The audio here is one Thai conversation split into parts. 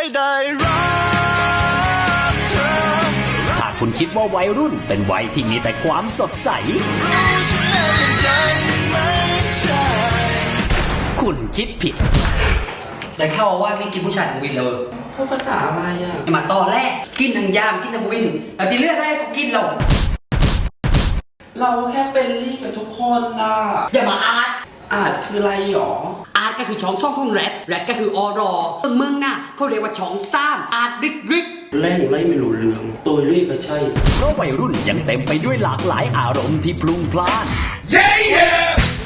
ยได้รักเธอถ้าคุณคิดว่าวัยรุ่นเป็นวัยที่มีแต่ความสดใส คุณคิดผิด แต่เข้าว่านี่กินผู้ชายของวินเลยพูดภาษาอะไรอะมาตอนแรกกินทั้งยามกินทั้งวินแล้วที่เลือกให้กูกินหราเราแค่เป็นลี่กับทุกคนนะอย่ามาอาร์ตอาร์ตคืออะไรหรออาร์ตก็คือช่องช่องของแรดแรดก็คือออรอมึงน่ะ เขาเรียกว่าช่องซ้ำอาร์ตริกริกเล่งไล่ไม่รู้เรื่องตัวลี่ก็ใช่เพราะวัยรุ่นยังเต็มไปด้วยหลากหลายอารมณ์ที่พลุงพล่าน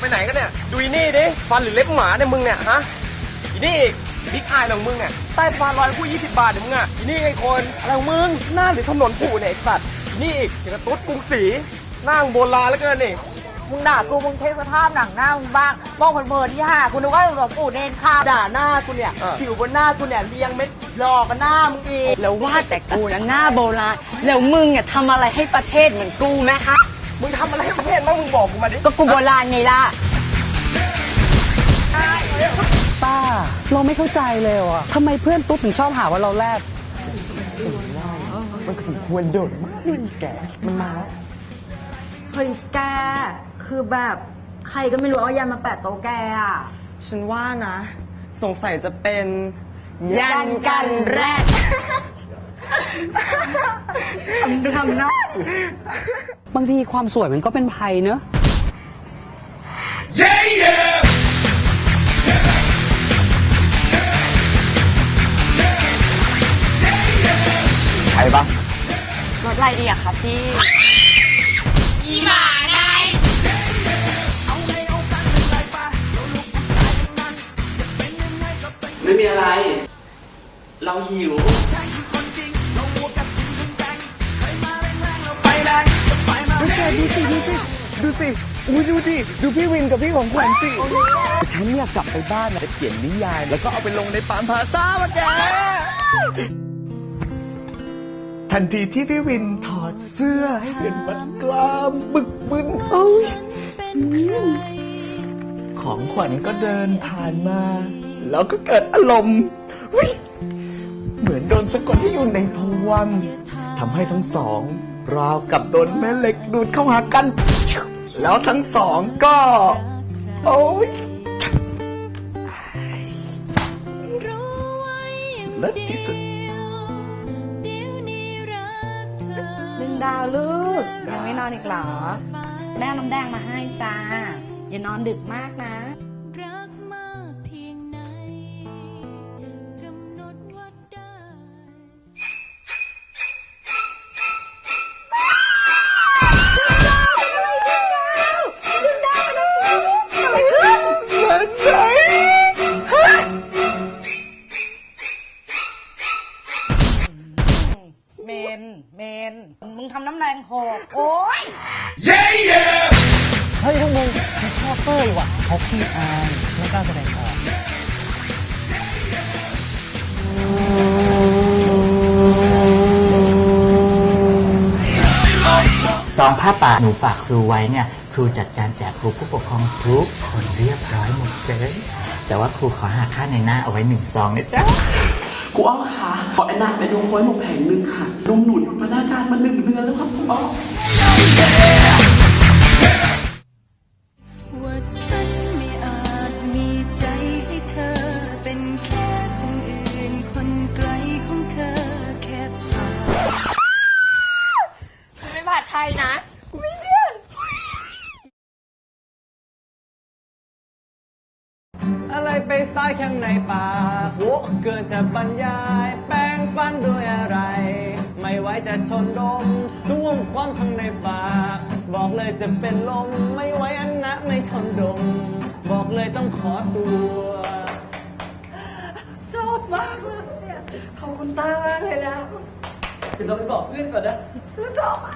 ไปไหนกันเนี่ยดูอีนี่ดิฟันหรือเล็บหมาเนี่ยมึงเนี่ยฮะอีนี่อีกบิ๊กอายของมึงเนี่ยใต้สะพานลอยผู้ยี่สิบบาทเนี่ยมึงอะอีนี่ไอ้คนอะไรของมึงหน้าหรือถนนผูเนี่ยไอ้สัตว์อีนี่อีกอย่างกับตุ๊ดกรุงศรีหน้ามึงโบราณแล้วเกินนี่ มึงด่ากูมึงเช็คสภาพหนังหน้ามึงบ้างมองเผินๆที่ห่าคุณนึกว่าหลวงปู่เนนข้าวด่าหน้ากูเนี่ยเออ ผิวบนหน้ากูเนี่ยเรียงเม็ดหลอกกับหน้ามึงอีกแล้วว่าแต่กูนะหน้าโบราณแล้วมึงเนี่ยทำอะไรให้ประเทศเหมือนกูไหมฮะมึงทำอะไรให้ประเทศบ้างมึงบอกกูมาดิ ก็กูโบราณไงล่ะ ป้าเราไม่เข้าใจเลยว่ะทำไมเพื่อนตุ๊ดถึงชอบหาว่าเราแรดมันสมควรโดดมากเลยแกมันมาแล้ว เฮ้ยแก คือแบบใครก็ไม่รู้เอายันมาแปะโต๊ะแกอะ ฉันว่านะ สงสัยจะเป็นยันกันแรกดูทำหน้าบางทีความสวยมันก็เป็นภัยเนอะรถอะไรดีอะคะพี่ ไม่มีอะไร เราหิวดูสิดูสิดูสิอุ้ยดูดิดูพี่วินกับพี่ของขวัญสิฉันอยากกลับไปบ้านจะเขียนนิยาย แล้วก็เอาไปลงในปานพาซ่ามาแก ทันทีที่พี่วินถอดเสื้อให้เห็นมันกล้ามบึกบึนโอ้ยของขวัญก็เดินผ่านมา แล้วก็เกิดอารมณ์วิเหมือนโดนสะกดให้อยู่ในภวังค์ทำให้ทั้งสองราวกับโดนแม่เหล็กดูดเข้าหากัน แล้วทั้งสองก็ โอ้ยเลิศที่สุด ดาวลูก ยังไม่นอนอีกเหรอ แม่เอาน้ำแดงมาให้จ้า อย่านอนดึกมากนะ เมน เมน มึงทำน้ำแดงหกโอ๊ยเฮ้ยพวกมึงมึงชอบเต้ยว่ะเขาขี้อายไม่กล้าแสดงออกซองผ้าป่าหนูฝากครูไว้เนี่ย ครูจัดการแจกครูผู้ปกครองทุกคนเรียบร้อยหมดเลยแต่ว่าครูขอหักค่าในหน้าเอาไว้หนึ่งซองนะจ๊ะ ครูอ้อค่ะขอแอนนาไปดูโค้ยหนูแผงหนึ่งค่ะนมหนูหยุดพนักงานมาหนึ่งเดือนแล้วครับครูอ้อ อะไรไปใต้ข้างในป่าโวเกินจะบรรยาย แป้งฟันด้วยอะไร ไม่ไหวจะทนดมซ่วมความข้างในปากบอกเลยจะเป็นลมไม่ไหวอันนะไม่ทนดม บอกเลยต้องขอตัว ชอบมากเลยเนี่ยขอบคุณตามากเลยนะเดี๋ยวเราไปบอกเพื่อนก่อนนะชอบอะ